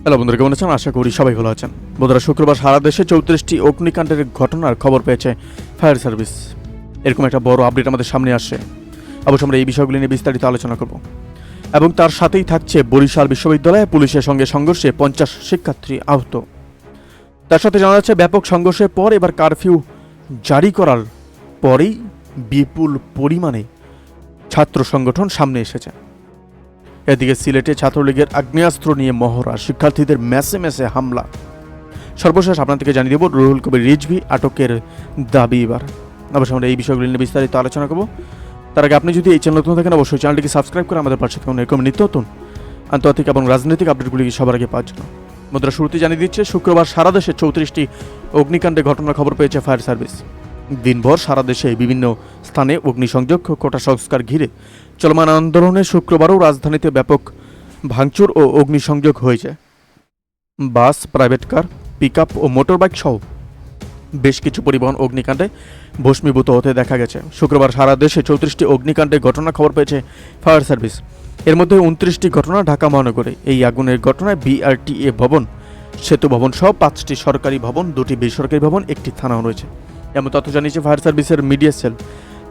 Hello বন্ধুরা, কেমন আছেন? আশা করি সবাই ভালো আছেন। বন্ধুরা, শুক্রবার সারা দেশে চৌত্রিশটি অগ্নিকাণ্ডের ঘটনার খবর পেয়েছে ফায়ার সার্ভিস। এরকম একটা বড় আপডেট আমাদের সামনে আসছে। অবশ্য আমরা এই বিষয়গুলি নিয়ে বিস্তারিত আলোচনা করব। এবং তার সাথেই থাকছে বরিশাল বিশ্ববিদ্যালয়ে পুলিশের সঙ্গে সংঘর্ষে পঞ্চাশ শিক্ষার্থী আহত। তার সাথে জানা যাচ্ছে, ব্যাপক সংঘর্ষের পর এবার কারফিউ জারি করার পরেই বিপুল পরিমাণে ছাত্র সংগঠন সামনে এসেছে। এদিকে সিলেটে ছাত্রলীগের আগ্নেয়াস্ত্র নিয়ে মহড়া, শিক্ষার্থীদের মেসে মেসে হামলা। সর্বশেষ আপনাদেরকে জানিয়ে দেব, রুহুল কবির রিজভি আটকের দাবি এবার। অবশ্য আমরা এই বিষয়গুলি নিয়ে বিস্তারিত আলোচনা করব। তার আগে আপনি যদি এই চ্যানেল নতুন থাকেন, অবশ্যই চ্যানেলটিকে সাবস্ক্রাইব করে আমাদের পাশে থাকুন। এরকম নিত্য নতুন আন্তর্জাতিক এবং রাজনৈতিক আপডেটগুলি সবার আগে পাওয়ার জন্য। মুদ্রা শুরুতে জানিয়ে দিচ্ছে, শুক্রবার সারা দেশে চৌত্রিশটি অগ্নিকাণ্ডে ঘটনার খবর পেয়েছে ফায়ার সার্ভিস। দিনভর সারা দেশে বিভিন্ন স্থানে অগ্নিসংযোগ, কোটা সংস্কার ঘিরে চলমান আন্দোলনে শুক্রবারও রাজধানীতে ব্যাপক ভাঙচুর ও অগ্নিসংযোগ হয়েছে। বাস, প্রাইভেট কার পিক ও মোটরবাইক সহ বেশ কিছু পরিবহন অগ্নিকাণ্ডে ভস্মীভূত হতে দেখা গেছে। শুক্রবার সারা দেশে চৌত্রিশটি অগ্নিকাণ্ডে ঘটনা খবর পেয়েছে ফায়ার সার্ভিস। এর মধ্যে উনত্রিশটি ঘটনা ঢাকা মহানগরে। এই আগুনের ঘটনায় বিআরটিএ ভবন, সেতু ভবন সহ পাঁচটি সরকারি ভবন, দুটি বেসরকারি ভবন, একটি থানাও রয়েছে। এমন তথ্য জানিয়েছে ফায়ার সার্ভিসের মিডিয়া সেল।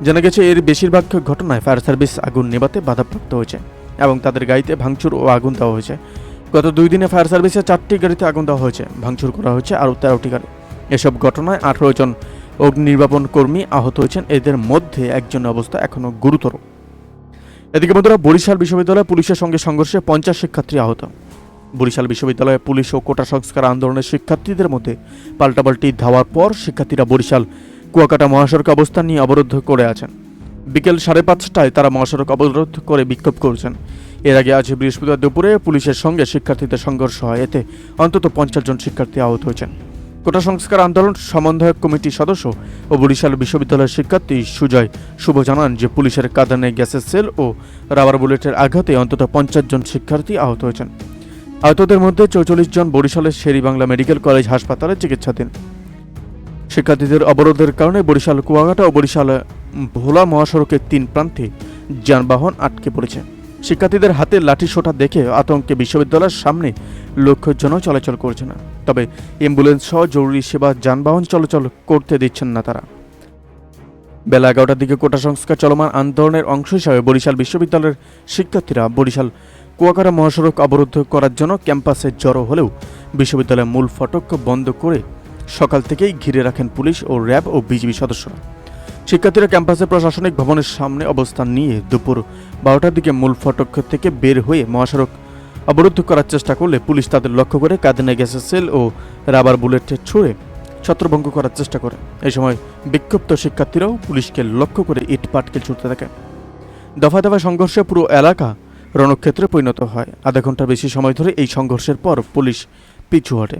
জানা গেছে, এর বেশিরভাগ ঘটনায় ফায়ার সার্ভিস আগুন নেভাতে বাধাপ্রাপ্ত হয়েছে এবং তাদের গাড়িতে ভাঙচুর ও আগুন দেওয়া হয়েছে। গত দুই দিনে ফায়ার সার্ভিসের চারটি গাড়িতে আগুন দেওয়া হয়েছে, ভাঙচুর করা হয়েছে আরও তেরোটি গাড়ি। এসব ঘটনায় আঠারো জন অগ্নি নির্বাপন কর্মী আহত হয়েছেন। এদের মধ্যে একজনের অবস্থা এখনও গুরুতর। এদিকে বন্ধুরা, বরিশাল বিশ্ববিদ্যালয়ে পুলিশের সঙ্গে সংঘর্ষে পঞ্চাশ শিক্ষার্থী আহত। বরিশাল বিশ্ববিদ্যালয়ে পুলিশ ও কোটা সংস্কার আন্দোলনের শিক্ষার্থীদের মধ্যে পাল্টাপাল্টি ধাওয়ার পর শিক্ষার্থীরা বরিশাল কুয়াকাটা মহাসড়ক অবস্থান নিয়ে অবরুদ্ধ করে আছেন। বিকেল সাড়ে পাঁচটায় তারা মহাসড়ক অবরোধ করে বিক্ষোভ করছেন। এর আগে আজ বৃহস্পতিবার দুপুরে পুলিশের সঙ্গে শিক্ষার্থীদের সংঘর্ষ হয়। এতে অন্তত পঞ্চাশ জন শিক্ষার্থী আহত হয়েছেন। কোটা সংস্কার আন্দোলন সমন্বয়ক কমিটির সদস্য ও বরিশাল বিশ্ববিদ্যালয়ের শিক্ষার্থী সুজয় শুভ জানান যে পুলিশের কাঁদানে গ্যাসের সেল ও রাবার বুলেটের আঘাতে অন্তত পঞ্চাশ জন শিক্ষার্থী আহত হয়েছেন। আহতদের মধ্যে চৌচল্লিশ জন বরিশালের শেরিবাংলা মেডিকেল কলেজ হাসপাতালে চিকিৎসাধীন। শিক্ষার্থীদের অবরোধের কারণে বরিশাল, কুয়াকাটা ও বরিশাল ভোলা মহাসড়কের তিন প্রান্তে যানবাহন আটকে পড়েছে। শিক্ষার্থীদের হাতে লাঠি সোটা দেখে আতঙ্কে বিশ্ববিদ্যালয়ের সামনে লক্ষ্যজন চলাচল করছে না। তবে অ্যাম্বুলেন্স সহ জরুরি সেবা যানবাহন চলাচল করতে দিচ্ছেন না তারা। বেলা এগারোটার দিকে কোটা সংস্কার চলমান আন্দোলনের অংশ হিসাবে বরিশাল বিশ্ববিদ্যালয়ের শিক্ষার্থীরা বরিশাল কুয়াকাটা মহাসড়ক অবরুদ্ধ করার জন্য ক্যাম্পাসে জড়ো হলেও বিশ্ববিদ্যালয়ের মূল ফটক বন্ধ করে সকাল থেকেই ঘিরে রাখেন পুলিশ ও র্যাব ও বিজিবি সদস্যরা। শিক্ষার্থীরা ক্যাম্পাসের প্রশাসনিক ভবনের সামনে অবস্থান নিয়ে দুপুর বারোটার দিকে মূল ফটক থেকে বের হয়ে মহাসড়ক অবরুদ্ধ করার চেষ্টা করলে পুলিশ তাদের লক্ষ্য করে কাঁদিনে গ্যাসের সেল ও রাবার বুলেট ছুঁড়ে ছত্রভঙ্গ করার চেষ্টা করে। এই সময় বিক্ষুব্ধ শিক্ষার্থীরাও পুলিশকে লক্ষ্য করে ইট পাটকেল ছুটতে থাকে দফায় দফায় সংঘর্ষে পুরো এলাকা রণক্ষেত্রে পরিণত হয়। আধা ঘণ্টার বেশি সময় ধরে এই সংঘর্ষের পর পুলিশ পিছু হটে।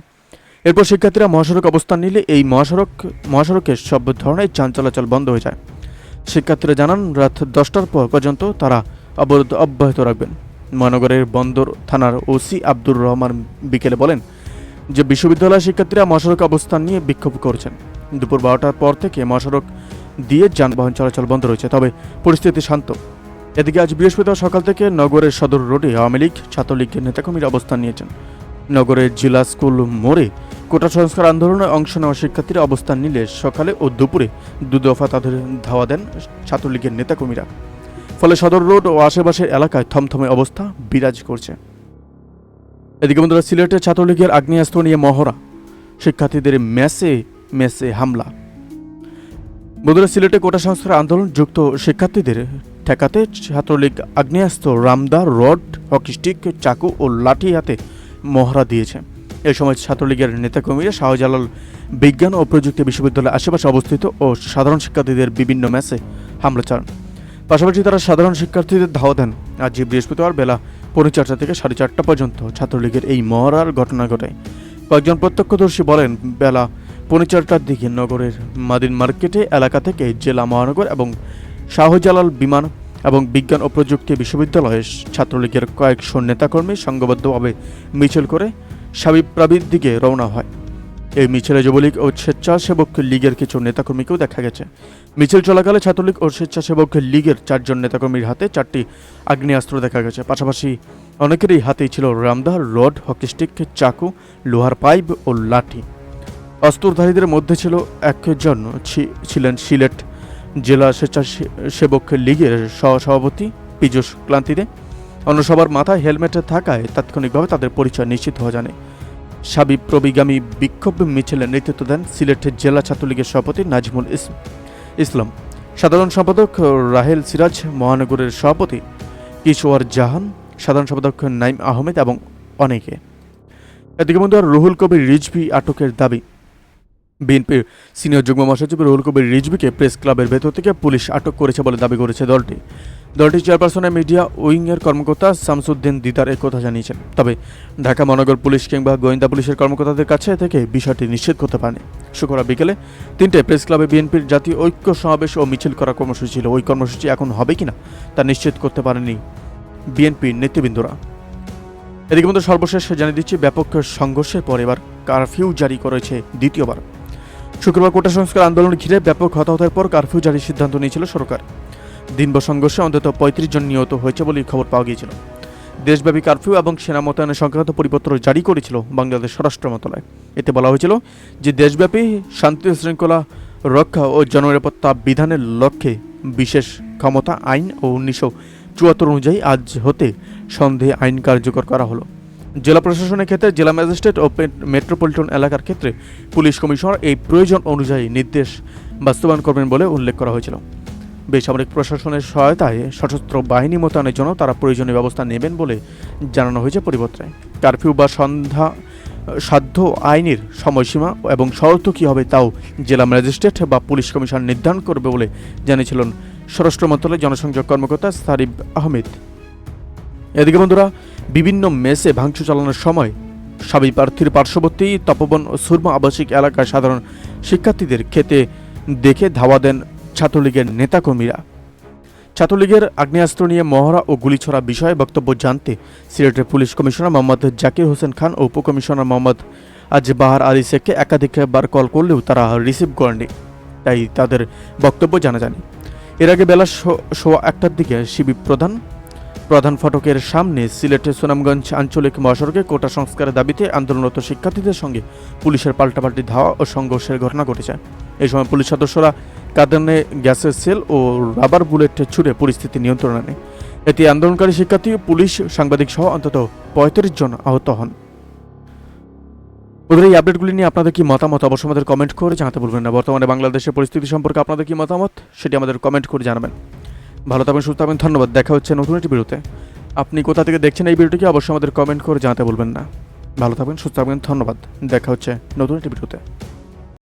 এরপর শিক্ষার্থীরা মহাসড়ক অবস্থান নিলে এই মহাসড়ক মহাসড়কে সব ধরনের যান চলাচল বন্ধ হয়ে যায়। শিক্ষার্থীরা জানান, রাত দশটার পর পর্যন্ত তারা অবরোধ অব্যাহত রাখবেন। মহানগরের বন্দর থানার ওসি আব্দুর রহমান বিকেলে বলেন যে বিশ্ববিদ্যালয় শিক্ষার্থীরা মহাসড়ক অবস্থান নিয়ে বিক্ষোভ করছেন। দুপুর বারোটার পর থেকে মহাসড়ক দিয়ে যানবাহন চলাচল বন্ধ রয়েছে, তবে পরিস্থিতি শান্ত। এদিকে আজ বৃহস্পতিবার সকাল থেকে নগরের সদর রোডে আওয়ামী লীগ ছাত্রলীগের নেতাকর্মীরা অবস্থান নিয়েছেন। নগরের জেলা স্কুল মোড়ে কোটা সংস্কার আন্দোলনে অংশ নেওয়া শিক্ষার্থীরা অবস্থান নিলে সকালে ও দুপুরে দু দফা তাদের ধাওয়া দেন ছাত্রলীগের নেতাকর্মীরা। ফলে সদর রোড ও আশেপাশের এলাকায় থমথমে অবস্থা বিরাজ করছে। এদিকে বন্ধুরা সিলেটের ছাত্রলীগের আগ্নেয়াস্ত্র নিয়ে মহড়া। শিক্ষার্থীদের মেসে মেসে হামলা। বন্ধুরা, সিলেটে কোটা সংস্কার আন্দোলন যুক্ত শিক্ষার্থীদের ঠেকাতে ছাত্রলীগ আগ্নেয়াস্ত্র, রামদা, রড, হকি স্টিক, চাকু ও লাঠি হাতে মহড়া দিয়েছে। এ সময় ছাত্রলীগের নেতাকর্মীরা শাহজালাল বিজ্ঞান ও প্রযুক্তি বিশ্ববিদ্যালয়ের আশেপাশে অবস্থিত ও সাধারণ শিক্ষার্থীদের বিভিন্ন ম্যাচে হামলা চালান পাশাপাশি তারা সাধারণ শিক্ষার্থীদের ধাওয়া দেন। আজ বৃহস্পতিবার বেলা পৌনে চারটা থেকে সাড়ে চারটা পর্যন্ত ছাত্রলীগের এই মহড়ার ঘটনা ঘটে। কয়েকজন প্রত্যক্ষদর্শী বলেন, বেলা পৌনে চারটার দিকে নগরের মাদিন মার্কেটে এলাকা থেকে জেলা মহানগর এবং শাহজালাল বিমান এবং বিজ্ঞান ও প্রযুক্তি বিশ্ববিদ্যালয়ের ছাত্রলীগের কয়েকশো নেতাকর্মী সংঘবদ্ধভাবে মিছিল করে সাবিপ্রাবির দিকে রওনা হয়। এই মিছিলে যুবলীগ ও স্বেচ্ছাসেবক লীগের কিছু নেতাকর্মীকেও দেখা গেছে। মিছিল চলাকালে ছাত্রলীগ ও স্বেচ্ছাসেবক লীগের চারজন নেতাকর্মীর হাতে চারটি আগ্নেয়াস্ত্র দেখা গেছে। পাশাপাশি অনেকেরই হাতেই ছিল রামদা রড হকিস্টিক চাকু, লোহার পাইপ ও লাঠি। অস্ত্রধারীদের মধ্যে ছিল একজন ছিলেন সিলেট জেলা স্বেচ্ছাসেবক লীগের সহসভাপতি পীযূষ ক্লান্তিতে। অন্য সবার মাথায় হেলমেট থাকায় তাৎক্ষণিকভাবে তাদের পরিচয় নিশ্চিত হওয়া জানে সাবি প্রবিগামী বিক্ষোভ মিছিলের নেতৃত্ব দেন সিলেটের জেলা ছাত্রলীগের সভাপতি নাজমুল ইসলাম। সাধারণ সম্পাদক রাহেল সিরাজ, মহানগরের সভাপতি কিশোর জাহান, সাধারণ সম্পাদক নাইম আহমেদ এবং অনেকে। এদিকে আর রুহুল কবির রিজভি আটকের দাবি বিএনপির সিনিয়র যুগ্ম মহাসচিব রুহুল কবির রিজভিকে প্রেস ক্লাবের ভেতর থেকে পুলিশ আটক করেছে বলে দাবি করেছে দলটি। দলটির চেয়ারপারসনের মিডিয়া উইংয়ের কর্মকর্তা শামসুদ্দিন দিদার কথা জানিয়েছেন। তবে ঢাকা মহানগর পুলিশ কিংবা গোয়েন্দা পুলিশের কর্মকর্তাদের কাছে থেকে বিষয়টি নিশ্চিত করতে পারেনি। শুক্রবার বিকেলে তিনটে প্রেস ক্লাবে বিএনপির জাতীয় ঐক্য সমাবেশ ও মিছিল করার কর্মসূচি ছিল। ওই কর্মসূচি এখন হবে কিনা তা নিশ্চিত করতে পারেনি বিএনপির নেতৃবৃন্দরা। এদিকে মধ্যে সর্বশেষ জানিয়ে দিচ্ছি, ব্যাপক সংঘর্ষের পর এবার কারফিউ জারি করেছে দ্বিতীয়বার। শুক্রবার কোটা সংস্কার আন্দোলন ঘিরে ব্যাপক হতাহতের পর কারফিউ জারির সিদ্ধান্ত নিয়েছিল সরকার। দিনভর সংঘর্ষে অন্তত পঁয়ত্রিশ জন নিহত হয়েছে বলে খবর পাওয়া গিয়েছিল। দেশব্যাপী কারফিউ এবং সেনা মোতায়েন সংক্রান্ত পরিপত্র জারি করেছিল বাংলাদেশ স্বরাষ্ট্র মন্ত্রণালয়। এতে বলা হয়েছিল যে, দেশব্যাপী শান্তি শৃঙ্খলা রক্ষা ও জননিরাপত্তা বিধানের লক্ষ্যে বিশেষ ক্ষমতা, আইন ও উনিশশো চুয়াত্তর অনুযায়ী আজ হতে সন্দেহে আইন কার্যকর করা হলো। জেলা প্রশাসনের ক্ষেত্রে জেলা ম্যাজিস্ট্রেট ও মেট্রোপলিটন এলাকার ক্ষেত্রে পুলিশ কমিশনার এই প্রয়োজন অনুযায়ী নির্দেশ বাস্তবায়ন করবেন বলে উল্লেখ করা হয়েছিল। বেসামরিক প্রশাসনের সহায়তায় সশস্ত্র বাহিনী মোতায়েনের জন্য তারা প্রয়োজনীয় ব্যবস্থা নেবেন বলে জানানো হয়েছে পরিবর্তে। কারফিউ বা সন্ধ্যা, সাধ্য আইনের সময়সীমা এবং শর্ত কী হবে তাও জেলা ম্যাজিস্ট্রেট বা পুলিশ কমিশন নির্ধারণ করবে বলে জানিয়েছিলেন স্বরাষ্ট্র মন্ত্রণালয়ের জনসংযোগ কর্মকর্তা সারিব আহমেদ। এদিকে বন্ধুরা বিভিন্ন মেসে ভাঙচুর চালানোর সময় সাবি প্রার্থীর পার্শ্ববর্তী তপবন ও সুরমা আবাসিক এলাকার সাধারণ শিক্ষার্থীদের খেতে দেখে ধাওয়া দেন ছাত্রলীগের নেতাকর্মীরা। ছাত্রলীগের আগ্নেয়াস্ত্র নিয়ে মহড়া ও গুলিছড়া বিষয়ে বক্তব্য জানতে সিলেটের পুলিশ কমিশনার মোহাম্মদ জাকির হোসেন খান ও উপকমিশনার মোহাম্মদ আজবাহার আলী শেখকে একাধিকবার কল করলেও তারা রিসিভ করেনি তাই তাদের বক্তব্য জানা যায়নি এর আগে বেলা সোয়া একটার দিকে শিবির প্রধান প্রধান ফটকের সামনে সিলেটের সুনামগঞ্জ আঞ্চলিক মহাসড়কে কোটা সংস্কারের দাবিতে আন্দোলনরত শিক্ষার্থীদের সঙ্গে পুলিশের পাল্টাপাল্টি ধাওয়া ও সংঘর্ষের ঘটনা ঘটেছে। এই সময় পুলিশ সদস্যরা কাদানে গ্যাসের সেল ও রাবার বুলেট ছুড়ে পরিস্থিতি নিয়ন্ত্রণে আনে এতে আন্দোলনকারী শিক্ষার্থী, পুলিশ সাংবাদিক সহ অন্তত পঁয়ত্রিশ জন আহত হন। ওদের এই আপডেটগুলি নিয়ে আপনাদের কি মতামত? অবশ্যই আমাদের কমেন্ট করে জানাতে ভুলবেন না। বর্তমানে বাংলাদেশের পরিস্থিতি সম্পর্কে আপনাদের কি মতামত? সেটি আমাদের কমেন্ট করে জানাবেন। ভালো থাকবেন, সুস্থ থাকবেন, ধন্যবাদ। দেখা হচ্ছে নতুন একটি ভিডিওতে। আপনি কোথা থেকে দেখছেন এই ভিডিওটিকে অবশ্যই আমাদের কমেন্ট করে জানাতে বলবেন না। ভালো থাকবেন, সুস্থ থাকবেন, ধন্যবাদ। দেখা হচ্ছে নতুন একটি ভিডিওতে।